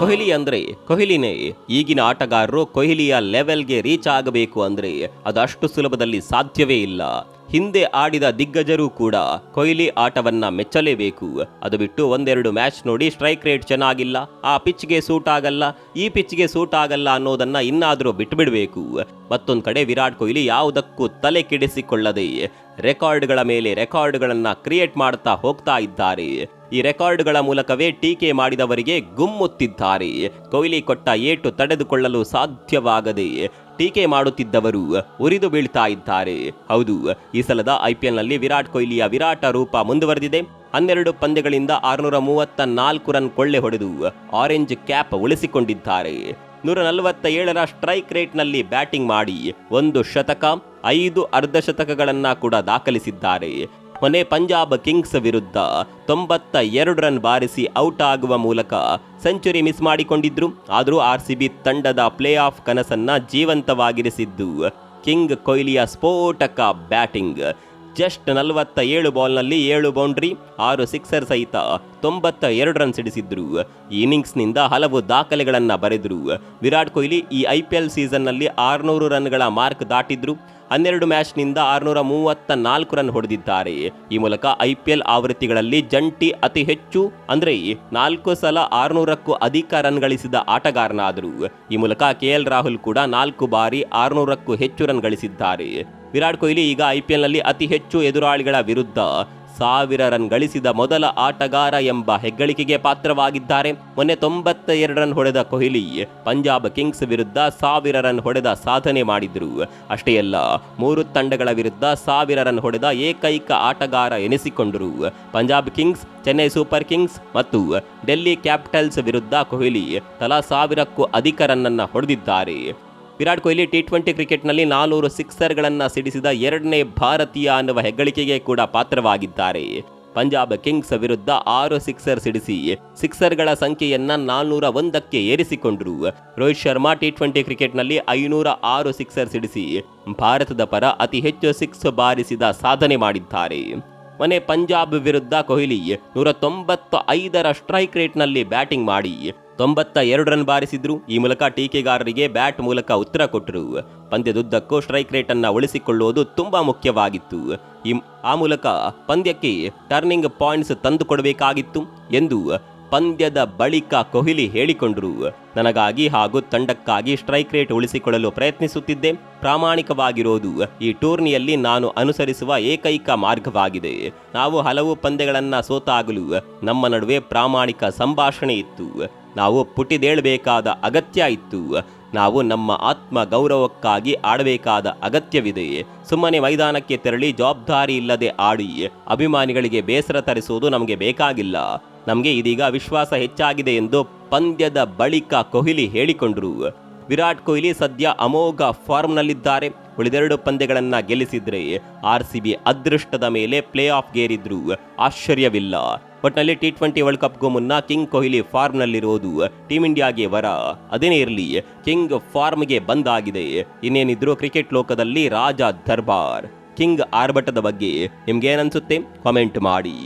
ಕೊಹ್ಲಿ ಅಂದ್ರೆ ಕೊಹ್ಲಿನೇ ಈಗಿನ ಆಟಗಾರರು ಕೊಹ್ಲಿಯ ಲೆವೆಲ್ಗೆ ರೀಚ್ ಆಗಬೇಕು ಅಂದ್ರೆ ಅದಷ್ಟು ಸುಲಭದಲ್ಲಿ ಸಾಧ್ಯವೇ ಇಲ್ಲ. ಹಿಂದೆ ಆಡಿದ ದಿಗ್ಗಜರು ಕೂಡ ಕೊಹ್ಲಿ ಆಟವನ್ನ ಮೆಚ್ಚಲೇಬೇಕು. ಅದು ಬಿಟ್ಟು ಒಂದೆರಡು ಮ್ಯಾಚ್ ನೋಡಿ ಸ್ಟ್ರೈಕ್ ರೇಟ್ ಚೆನ್ನಾಗಿಲ್ಲ, ಆ ಪಿಚ್ಗೆ ಸೂಟ್ ಆಗಲ್ಲ, ಈ ಪಿಚ್ಗೆ ಸೂಟ್ ಆಗಲ್ಲ ಅನ್ನೋದನ್ನ ಇನ್ನಾದರೂ ಬಿಟ್ಬಿಡ್ಬೇಕು. ಮತ್ತೊಂದು ಕಡೆ ವಿರಾಟ್ ಕೊಹ್ಲಿ ಯಾವುದಕ್ಕೂ ತಲೆ ಕೆಡಿಸಿಕೊಳ್ಳದೆ ರೆಕಾರ್ಡ್ಗಳ ಮೇಲೆ ರೆಕಾರ್ಡ್ಗಳನ್ನ ಕ್ರಿಯೇಟ್ ಮಾಡ್ತಾ ಹೋಗ್ತಾ ಇದ್ದಾರೆ. ಈ ರೆಕಾರ್ಡ್ಗಳ ಮೂಲಕವೇ ಟೀಕೆ ಮಾಡಿದವರಿಗೆ ಗುಮ್ಮುತ್ತಿದ್ದಾರೆ. ಕೊಹ್ಲಿ ಕೊಟ್ಟ ಏಟು ತಡೆದುಕೊಳ್ಳಲು ಸಾಧ್ಯವಾಗದೆ ಟೀಕೆ ಮಾಡುತ್ತಿದ್ದವರು ಉರಿದು ಬೀಳ್ತಾ ಇದ್ದಾರೆ. ಹೌದು, ಈ ಸಲದ ಐಪಿಎಲ್ನಲ್ಲಿ ವಿರಾಟ್ ಕೊಹ್ಲಿಯ ವಿರಾಟ ರೂಪ ಮುಂದುವರೆದಿದೆ. ಹನ್ನೆರಡು ಪಂದ್ಯಗಳಿಂದ ಆರುನೂರ ಮೂವತ್ತ ನಾಲ್ಕು ರನ್ ಕೊಳ್ಳೆ ಹೊಡೆದು ಆರೆಂಜ್ ಕ್ಯಾಪ್ ಉಳಿಸಿಕೊಂಡಿದ್ದಾರೆ. ನೂರ ನಲವತ್ತ ಏಳರ ಸ್ಟ್ರೈಕ್ ರೇಟ್ನಲ್ಲಿ ಬ್ಯಾಟಿಂಗ್ ಮಾಡಿ ಒಂದು ಶತಕ, ಐದು ಅರ್ಧಶತಕಗಳನ್ನ ಕೂಡ ದಾಖಲಿಸಿದ್ದಾರೆ. ಮೊನ್ನೆ ಪಂಜಾಬ್ ಕಿಂಗ್ಸ್ ವಿರುದ್ಧ ತೊಂಬತ್ತ ಎರಡು ರನ್ ಬಾರಿಸಿ ಔಟ್ ಆಗುವ ಮೂಲಕ ಸೆಂಚುರಿ ಮಿಸ್ ಮಾಡಿಕೊಂಡಿದ್ರು. ಆದರೂ ಆರ್ ಸಿ ಬಿ ತಂಡದ ಪ್ಲೇ ಆಫ್ ಕನಸನ್ನ ಜೀವಂತವಾಗಿರಿಸಿದ್ದು. ಕಿಂಗ್ ಕೊಹ್ಲಿಯ ಸ್ಫೋಟಕ ಬ್ಯಾಟಿಂಗ್. ಜಸ್ಟ್ ನಲವತ್ತ ಏಳು ಬಾಲ್ನಲ್ಲಿ ಏಳು ಬೌಂಡ್ರಿ, ಆರು ಸಿಕ್ಸರ್ ಸಹಿತ ತೊಂಬತ್ತ ಎರಡು ರನ್ ಸಿಡಿಸಿದ್ರು. ಈ ಇನ್ನಿಂಗ್ಸ್ನಿಂದ ಹಲವು ದಾಖಲೆಗಳನ್ನು ಬರೆದರು. ವಿರಾಟ್ ಕೊಹ್ಲಿ ಈ ಐ ಪಿ ಎಲ್ ಸೀಸನ್ನಲ್ಲಿ ಆರುನೂರು ರನ್ಗಳ ಮಾರ್ಕ್ ದಾಟಿದ್ರು. ಹನ್ನೆರಡು ಮ್ಯಾಚ್ನಿಂದ ಆರುನೂರ ಮೂವತ್ತ ನಾಲ್ಕು ರನ್ ಹೊಡೆದಿದ್ದಾರೆ. ಈ ಮೂಲಕ ಐಪಿಎಲ್ ಆವೃತ್ತಿಗಳಲ್ಲಿ ಜಂಟಿ ಅತಿ ಹೆಚ್ಚು, ಅಂದರೆ ನಾಲ್ಕು ಸಲ ಆರುನೂರಕ್ಕೂ ಅಧಿಕ ರನ್ ಗಳಿಸಿದ ಆಟಗಾರನಾದರು. ಈ ಮೂಲಕ ಕೆ ಎಲ್ ರಾಹುಲ್ ಕೂಡ ನಾಲ್ಕು ಬಾರಿ ಆರುನೂರಕ್ಕೂ ಹೆಚ್ಚು ರನ್ ಗಳಿಸಿದ್ದಾರೆ. ವಿರಾಟ್ ಕೊಹ್ಲಿ ಈಗ ಐಪಿಎಲ್ನಲ್ಲಿ ಅತಿ ಹೆಚ್ಚು ಎದುರಾಳಿಗಳ ವಿರುದ್ಧ ಸಾವಿರ ರನ್ ಗಳಿಸಿದ ಮೊದಲ ಆಟಗಾರ ಎಂಬ ಹೆಗ್ಗಳಿಕೆಗೆ ಪಾತ್ರವಾಗಿದ್ದಾರೆ. ಮೊನ್ನೆ ತೊಂಬತ್ತ ಎರಡು ರನ್ ಹೊಡೆದ ಕೊಹ್ಲಿ ಪಂಜಾಬ್ ಕಿಂಗ್ಸ್ ವಿರುದ್ಧ ಸಾವಿರ ರನ್ ಹೊಡೆದ ಸಾಧನೆ ಮಾಡಿದ್ರು. ಅಷ್ಟೇ ಅಲ್ಲ, ಮೂರು ತಂಡಗಳ ವಿರುದ್ಧ ಸಾವಿರ ರನ್ ಹೊಡೆದ ಏಕೈಕ ಆಟಗಾರ ಎನಿಸಿಕೊಂಡರು. Punjab Kings, Chennai Super Kings ಮತ್ತು ಡೆಲ್ಲಿ ಕ್ಯಾಪಿಟಲ್ಸ್ ವಿರುದ್ಧ ಕೊಹ್ಲಿ ತಲಾ ಸಾವಿರಕ್ಕೂ ಅಧಿಕ ರನ್ನನ್ನು ಹೊಡೆದಿದ್ದಾರೆ. ವಿರಾಟ್ ಕೊಹ್ಲಿ ಟಿ ಟ್ವೆಂಟಿ ಕ್ರಿಕೆಟ್ನಲ್ಲಿ ನಾನೂರು ಸಿಕ್ಸರ್ಗಳನ್ನು ಸಿಡಿಸಿದ ಎರಡನೇ ಭಾರತೀಯ ಅನ್ನುವ ಹೆಗ್ಗಳಿಕೆಗೆ ಕೂಡ ಪಾತ್ರವಾಗಿದ್ದಾರೆ. ಪಂಜಾಬ್ ಕಿಂಗ್ಸ್ ವಿರುದ್ಧ ಆರು ಸಿಕ್ಸರ್ ಸಿಡಿಸಿ ಸಿಕ್ಸರ್ಗಳ ಸಂಖ್ಯೆಯನ್ನ ನಾಲ್ನೂರ ಒಂದಕ್ಕೆ ಏರಿಸಿಕೊಂಡರು. ರೋಹಿತ್ ಶರ್ಮಾ ಟಿ ಟ್ವೆಂಟಿ ಕ್ರಿಕೆಟ್ನಲ್ಲಿ ಐನೂರ ಆರು ಸಿಕ್ಸರ್ ಸಿಡಿಸಿ ಭಾರತದ ಪರ ಅತಿ ಹೆಚ್ಚು ಸಿಕ್ಸ್ ಬಾರಿಸಿದ ಸಾಧನೆ ಮಾಡಿದ್ದಾರೆ. ಮನೆ ಪಂಜಾಬ್ ವಿರುದ್ಧ ಕೊಹ್ಲಿ ನೂರ ತೊಂಬತ್ತ ಐದರ ಸ್ಟ್ರೈಕ್ ರೇಟ್ನಲ್ಲಿ ಬ್ಯಾಟಿಂಗ್ ಮಾಡಿ ತೊಂಬತ್ತ ಎರಡು ರನ್ ಬಾರಿಸಿದ್ರು. ಈ ಮೂಲಕ ಟೀಕೆಗಾರರಿಗೆ ಬ್ಯಾಟ್ ಮೂಲಕ ಉತ್ತರ ಕೊಟ್ಟರು. ಪಂದ್ಯದುದ್ದಕ್ಕೂ ಸ್ಟ್ರೈಕ್ ರೇಟ್ ಅನ್ನ ಉಳಿಸಿಕೊಳ್ಳುವುದು ತುಂಬಾ ಮುಖ್ಯವಾಗಿತ್ತು. ಈ ಆ ಮೂಲಕ ಪಂದ್ಯಕ್ಕೆ ಟರ್ನಿಂಗ್ ಪಾಯಿಂಟ್ಸ್ ತಂದುಕೊಡಬೇಕಾಗಿತ್ತು ಎಂದು ಪಂದ್ಯದ ಬಳಿಕ ಕೊಹ್ಲಿ ಹೇಳಿಕೊಂಡರು. ನನಗಾಗಿ ಹಾಗೂ ತಂಡಕ್ಕಾಗಿ ಸ್ಟ್ರೈಕ್ ರೇಟ್ ಉಳಿಸಿಕೊಳ್ಳಲು ಪ್ರಯತ್ನಿಸುತ್ತಿದ್ದೆ. ಪ್ರಾಮಾಣಿಕವಾಗಿರೋದು ಈ ಟೂರ್ನಿಯಲ್ಲಿ ನಾನು ಅನುಸರಿಸುವ ಏಕೈಕ ಮಾರ್ಗವಾಗಿದೆ. ನಾವು ಹಲವು ಪಂದ್ಯಗಳನ್ನು ಸೋತಾಗಲು ನಮ್ಮ ನಡುವೆ ಪ್ರಾಮಾಣಿಕ ಸಂಭಾಷಣೆ ಇತ್ತು. ನಾವು ಪುಟಿದೇಳಬೇಕಾದ ಅಗತ್ಯ ಇತ್ತು. ನಾವು ನಮ್ಮ ಆತ್ಮ ಗೌರವಕ್ಕಾಗಿ ಆಡಬೇಕಾದ ಅಗತ್ಯವಿದೆ. ಸುಮ್ಮನೆ ಮೈದಾನಕ್ಕೆ ತೆರಳಿ ಜವಾಬ್ದಾರಿ ಇಲ್ಲದೆ ಆಡಿ, ಅಭಿಮಾನಿಗಳಿಗೆ ಬೇಸರ ತರಿಸುವುದು ನಮಗೆ ಬೇಕಾಗಿಲ್ಲ. ನಮಗೆ ಇದೀಗ ವಿಶ್ವಾಸ ಹೆಚ್ಚಾಗಿದೆ ಎಂದು ಪಂದ್ಯದ ಬಳಿಕ ಕೊಹ್ಲಿ ಹೇಳಿಕೊಂಡರು. ವಿರಾಟ್ ಕೊಹ್ಲಿ ಸದ್ಯ ಅಮೋಘ ಫಾರ್ಮ್ನಲ್ಲಿದ್ದಾರೆ. ಉಳಿದೆರಡು ಪಂದ್ಯಗಳನ್ನು ಗೆಲ್ಲಿಸಿದ್ರೆ ಆರ್ ಸಿ ಬಿ ಅದೃಷ್ಟದ ಮೇಲೆ ಪ್ಲೇ ಆಫ್ ಗೇರಿದ್ರು ಆಶ್ಚರ್ಯವಿಲ್ಲ. ಒಟ್ನಲ್ಲಿ ಟಿ ಟ್ವೆಂಟಿ ವರ್ಲ್ಡ್ ಕಪ್ಗೂ ಮುನ್ನ ಕಿಂಗ್ ಕೊಹ್ಲಿ ಫಾರ್ಮ್ನಲ್ಲಿರೋದು ಟೀಮ್ ಇಂಡಿಯಾಗೆ ವರ. ಅದೇನೇ ಇರಲಿ, ಕಿಂಗ್ ಫಾರ್ಮ್ಗೆ ಬಂದಾಗಿದೆ. ಇನ್ನೇನಿದ್ರು ಕ್ರಿಕೆಟ್ ಲೋಕದಲ್ಲಿ ರಾಜ ದರ್ಬಾರ್. ಕಿಂಗ್ ಆರ್ಭಟದ ಬಗ್ಗೆ ನಿಮ್ಗೇನನ್ಸುತ್ತೆ? ಕಾಮೆಂಟ್ ಮಾಡಿ.